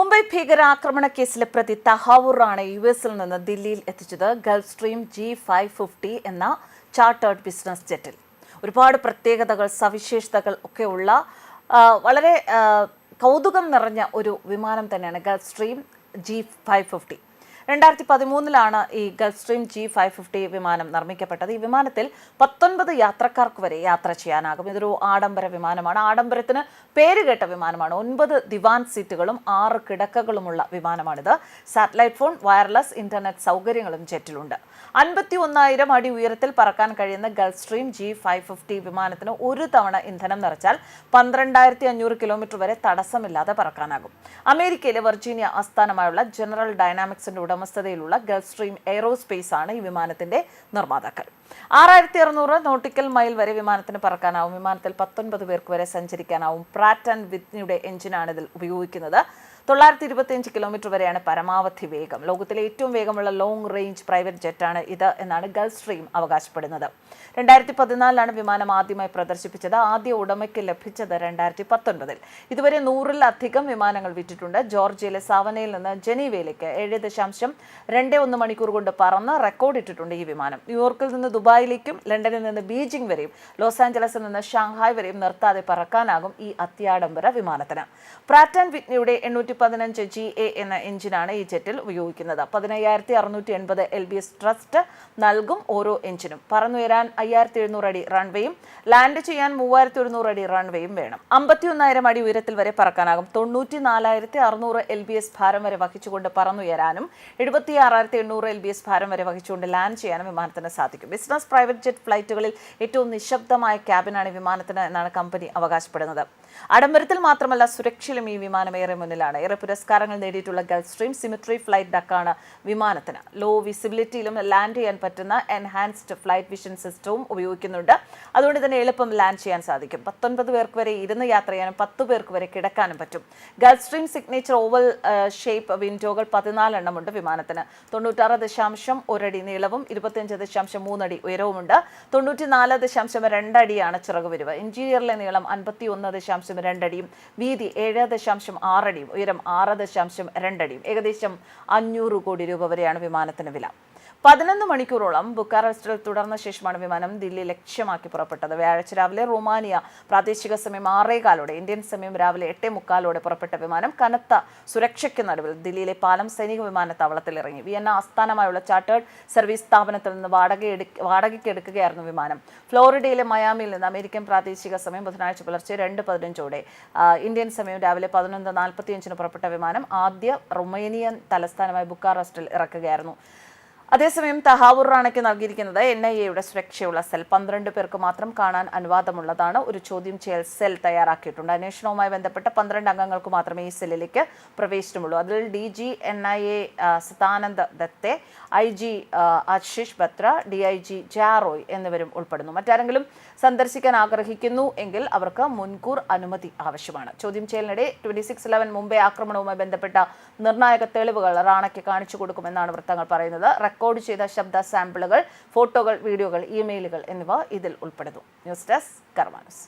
മുംബൈ ഭീകരാക്രമണ കേസിലെ പ്രതി തഹാവൂറാണ് യു എസിൽ നിന്ന് ദില്ലിയിൽ എത്തിച്ചത്. Gulfstream G five fifty എന്ന ചാർട്ടേഡ് ബിസിനസ് ജെറ്റിൽ ഒരുപാട് പ്രത്യേകതകൾ സവിശേഷതകൾ ഒക്കെ ഉള്ള വളരെ കൗതുകം നിറഞ്ഞ ഒരു വിമാനം തന്നെയാണ് Gulfstream G five fifty രണ്ടായിരത്തി പതിമൂന്നിലാണ് ഈ Gulfstream G five fifty വിമാനം നിർമ്മിക്കപ്പെട്ടത്. ഈ വിമാനത്തിൽ പത്തൊൻപത് യാത്രക്കാർക്ക് വരെ യാത്ര ചെയ്യാനാകും. ഇതൊരു ആഡംബര വിമാനമാണ്. ആഡംബരത്തിന് പേരുകേട്ട വിമാനമാണ്. ഒൻപത് ദിവാൻ സീറ്റുകളും ആറ് കിടക്കകളുമുള്ള വിമാനമാണിത്. സാറ്റലൈറ്റ് ഫോൺ വയർലെസ് ഇന്റർനെറ്റ് സൗകര്യങ്ങളും ജെറ്റിലുണ്ട്. അൻപത്തി ഒന്നായിരം അടി ഉയരത്തിൽ പറക്കാൻ കഴിയുന്ന Gulfstream G five fifty വിമാനത്തിന് ഒരു തവണ ഇന്ധനം നിറച്ചാൽ പന്ത്രണ്ടായിരത്തി അഞ്ഞൂറ് കിലോമീറ്റർ വരെ തടസ്സമില്ലാതെ പറക്കാനാകും. അമേരിക്കയിലെ വെർജീനിയ ആസ്ഥാനമായുള്ള ജനറൽ ഡൈനാമിക്സിന്റെ ഉടമസ്ഥതയിലുള്ള ഗൾഫ് സ്ട്രീം എയ്റോസ്പേസ് ആണ് ഈ വിമാനത്തിന്റെ നിർമ്മാതാക്കൾ. ആറായിരത്തി അറുന്നൂറ് നോട്ടിക്കൽ മൈൽ വരെ വിമാനത്തിന് പറക്കാനാവും. വിമാനത്തിൽ പത്തൊൻപത് പേർക്ക് വരെ സഞ്ചരിക്കാനാവും. പ്രാറ്റ് ആൻഡ് വിത്നിയുടെ എഞ്ചിനാണ് ഇതിൽ ഉപയോഗിക്കുന്നത്. തൊള്ളായിരത്തി ഇരുപത്തിയഞ്ച് കിലോമീറ്റർ വരെയാണ് പരമാവധി വേഗം. ലോകത്തിലെ ഏറ്റവും വേഗമുള്ള ലോങ് റേഞ്ച് പ്രൈവറ്റ് ജെറ്റാണ് ഇത് എന്നാണ് ഗൾഫ് സ്ട്രീം അവകാശപ്പെടുന്നത്. രണ്ടായിരത്തി പതിനാലിലാണ് വിമാനം ആദ്യമായി പ്രദർശിപ്പിച്ചത്. ആദ്യ ഉടമയ്ക്ക് ലഭിച്ചത് രണ്ടായിരത്തി പത്തൊൻപതിൽ ഇതുവരെ നൂറിലധികം വിമാനങ്ങൾ വിറ്റിട്ടുണ്ട്. ജോർജിയയിലെ സാവനയിൽ നിന്ന് ജനീവയിലേക്ക് ഏഴ് ദശാംശം രണ്ട് ഒന്ന് മണിക്കൂർ കൊണ്ട് പറന്ന് റെക്കോർഡ് ഇട്ടിട്ടുണ്ട് ഈ വിമാനം. ന്യൂയോർക്കിൽ നിന്ന് ദുബായിലേക്കും ലണ്ടനിൽ നിന്ന് ബീജിംഗ് വരെയും ലോസ് ആഞ്ചലസിൽ നിന്ന് ഷാങ്ഹായ് വരെയും നിർത്താതെ പറക്കാനാകും ഈ അത്യാഡംബര വിമാനത്തിന്. പ്രാറ്റ് ആൻഡ് വിറ്റ്നിയുടെ എണ്ണൂറ്റി പതിനഞ്ച് ജി എ എന്ന എഞ്ചിനാണ് ഈ ജെറ്റിൽ ഉപയോഗിക്കുന്നത്. പതിനയ്യായിരത്തി അറുന്നൂറ്റി എൺപത് എൽ ബി എസ് ട്രസ്റ്റ് നൽകും ഓരോ എഞ്ചിനും. പറന്നുയരാൻ അയ്യായിരത്തി എഴുന്നൂറ് അടി റൺവേയും ലാൻഡ് ചെയ്യാൻ മൂവായിരത്തി ഒരുന്നൂറ് അടി റൺവേയും വേണം. അമ്പത്തി ഒന്നായിരം അടി ഉയരത്തിൽ വരെ പറക്കാനാകും. തൊണ്ണൂറ്റി നാലായിരത്തി അറുന്നൂറ് എൽ ബി എസ് ഭാരം വരെ വഹിച്ചുകൊണ്ട് പറന്നുയരാനും എഴുപത്തി ആറായിരത്തി എണ്ണൂറ് എൽ ബി എസ് ഭാരം വരെ വഹിച്ചുകൊണ്ട് ലാൻഡ് ചെയ്യാനും വിമാനത്തിന് സാധിക്കും. ബിസിനസ് പ്രൈവറ്റ് ജെറ്റ് ഫ്ലൈറ്റുകളിൽ ഏറ്റവും നിശബ്ദമായ ക്യാബിനാണ് വിമാനത്തിന് എന്നാണ് കമ്പനി അവകാശപ്പെടുന്നത്. ആഡംബരത്തിൽ മാത്രമല്ല സുരക്ഷയിലും ഈ വിമാനം ഏറെ മുന്നിലാണ്. ഏറെ പുരസ്കാരങ്ങൾ നേടിയിട്ടുള്ള ഗൾഫ് സ്ട്രീം സിമിട്രി ഫ്ലൈറ്റ് ഡക്കാണ് വിമാനത്തിന്. ലോ വിസിബിലിറ്റിയിലും ലാൻഡ് ചെയ്യാൻ പറ്റുന്ന എൻഹാൻസ്ഡ് ഫ്ലൈറ്റ് വിഷൻ സിസ്റ്റവും ഉപയോഗിക്കുന്നുണ്ട്. അതുകൊണ്ട് തന്നെ എളുപ്പം ലാൻഡ് ചെയ്യാൻ സാധിക്കും. പത്തൊൻപത് പേർക്ക് വരെ ഇരുന്ന് യാത്ര ചെയ്യാനും പത്ത് പേർക്ക് വരെ കിടക്കാനും പറ്റും. Gulfstream signature oval shape വിൻഡോകൾ പതിനാലെണ്ണമുണ്ട് വിമാനത്തിന്. തൊണ്ണൂറ്റാറ് ദശാംശം ഒരടി നീളവും ഇരുപത്തിയഞ്ച് ദശാംശം മൂന്നടി ഉയരവുമുണ്ട്. തൊണ്ണൂറ്റി നാല് ദശാംശം രണ്ടടിയാണ് ചിറകുവരുവ് ഇന്റീരിയറിലെ നീളം അൻപത്തി ഒന്ന് ദശാംശം രണ്ടടിയും വീതി ഏഴ് ദശാംശം ആറടിയും ഉയരം ആറ് ദശാംശം രണ്ടടിയും. ഏകദേശം അഞ്ഞൂറ് കോടി രൂപ വരെയാണ് വിമാനത്തിന് വില. പതിനൊന്ന് മണിക്കൂറോളം ബുക്കാറസ്റ്റിൽ തുടർന്ന ശേഷമാണ് വിമാനം ദില്ലി ലക്ഷ്യമാക്കി പുറപ്പെട്ടത്. വ്യാഴാഴ്ച രാവിലെ റൊമാനിയ പ്രാദേശിക സമയം ആറേകാലോടെ ഇന്ത്യൻ സമയം രാവിലെ എട്ടേ മുക്കാലോടെ പുറപ്പെട്ട വിമാനം കനത്ത സുരക്ഷയ്ക്ക് നടുവിൽ ദില്ലിയിലെ പാലം സൈനിക വിമാനത്താവളത്തിൽ ഇറങ്ങി. വിയന്ന ആസ്ഥാനമായുള്ള ചാർട്ടേഡ് സർവീസ് സ്ഥാപനത്തിൽ നിന്ന് വാടക വാടകയ്ക്ക് എടുക്കുകയായിരുന്നു വിമാനം. ഫ്ലോറിഡയിലെ മയാമിയിൽ നിന്ന് അമേരിക്കൻ പ്രാദേശിക സമയം ബുധനാഴ്ച പുലർച്ചെ രണ്ട് പതിനഞ്ചോടെ ഇന്ത്യൻ സമയം രാവിലെ പതിനൊന്ന് നാൽപ്പത്തിയഞ്ചിന് പുറപ്പെട്ട വിമാനം ആദ്യ റൊമേനിയൻ തലസ്ഥാനമായ ബുക്കാറസ്റ്റിൽ ഇറക്കുകയായിരുന്നു. അതേസമയം തഹാവൂർ റാണയ്ക്ക് നൽകിയിരിക്കുന്നത് എൻ ഐ എയുടെ സുരക്ഷയുള്ള സെൽ. പന്ത്രണ്ട് പേർക്ക് മാത്രം കാണാൻ അനുവാദമുള്ളതാണ്. ഒരു ചോദ്യം ചെയ്യൽ സെൽ തയ്യാറാക്കിയിട്ടുണ്ട്. അന്വേഷണവുമായി ബന്ധപ്പെട്ട പന്ത്രണ്ട് അംഗങ്ങൾക്ക് മാത്രമേ ഈ സെല്ലിലേക്ക് പ്രവേശനമുള്ളൂ അതിൽ D G N I A Sadananda Date I G Ashish Batra D I G Jaroy എന്നിവരും ഉൾപ്പെടുന്നു. മറ്റാരെങ്കിലും സന്ദർശിക്കാൻ ആഗ്രഹിക്കുന്നു എങ്കിൽ അവർക്ക് മുൻകൂർ അനുമതി ആവശ്യമാണ്. ചോദ്യം ചെയ്യലിനിടെ ട്വന്റി സിക്സ് ഇലവൻ മുംബൈ ആക്രമണവുമായി ബന്ധപ്പെട്ട നിർണായക തെളിവുകൾ റാണയ്ക്ക് കാണിച്ചു കൊടുക്കുമെന്നാണ് വൃത്തങ്ങൾ പറയുന്നത്. റെക്കോർഡ് ചെയ്ത ശബ്ദ സാമ്പിളുകൾ ഫോട്ടോകൾ വീഡിയോകൾ ഇമെയിലുകൾ എന്നിവ ഇതിൽ ഉൾപ്പെടുന്നു. News desk കർമാനസ്.